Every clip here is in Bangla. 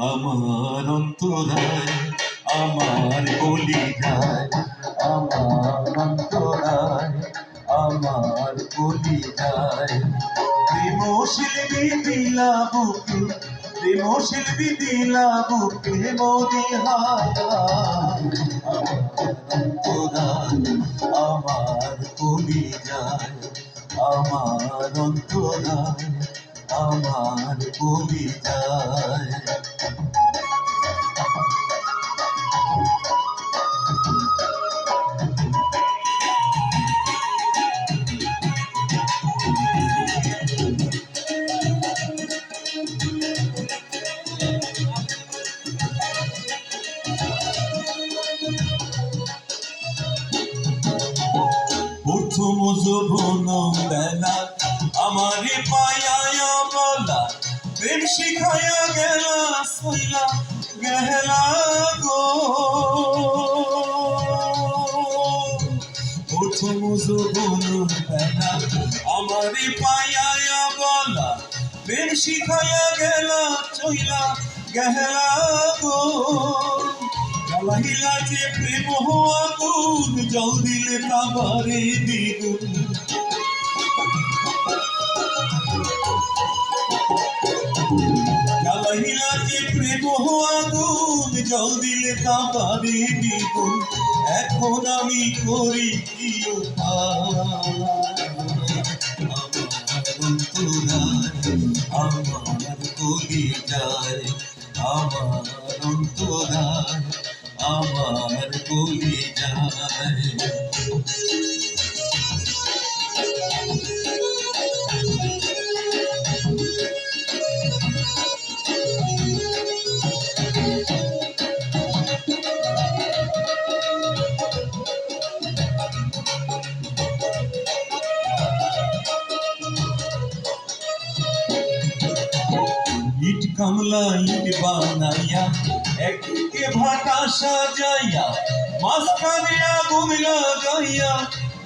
আমার অন্তরায়, আমার বলি আমার অন্তরায়, আমার বলি যায় প্রেম শিল্পী দিলা বুকে, প্রেম শিল্পী দিলা বুকে মরি আমার বলি আমার অন্তরায় আমার বলি যায় প্রথম যৌবন বেলা আমারে পায়া বলা প্রেম শিখায়া গেলা সইলা গেলা গো। প্রথম যৌবন বেলা, আমারে পায়া বলা প্রেম শিখায়া গেলা চইলা, গেলা গো। জ্বালাইলা যে প্রেম আগুন জল দিলে কাবারে দ্বিগুণ। যে প্রেম আগুন জল দিলে কাবারে দ্বিগুণ এখন আমি করি কি আমার কলি যায় আমার অন্তরায়, আমার কলি যায় কামলা ইট বানাইয়া, একদিকে ভাটা সাজাইয়া, মাঝখানে আগুন লাগাইয়া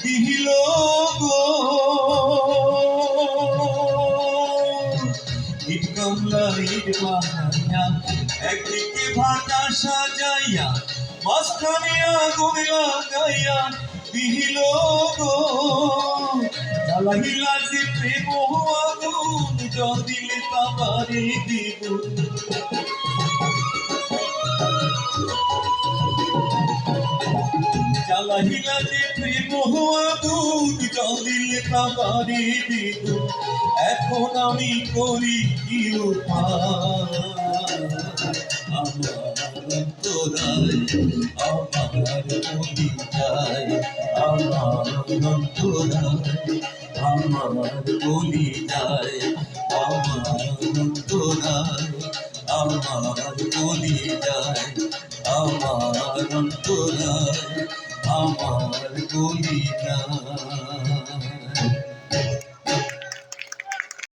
দিল গো। ইট কামলা ইট বানাইয়া, একদিকে ভাটা সাজাইয়া, মাঝখানে আগুন লাগাইয়া দিল গো। জ্বালাইলা যে প্রেম জল দিলে কাবারে দ্বিগুণ জ্বালাইলা যে প্রেম আগুন জল দিলে দ্বিগুণ এখন আমি করি কি আমার আমার আমার আমার বলি যায় আমার অন্তরায় আমার বলি যায় আমার অন্তরায় আমার বলি যায়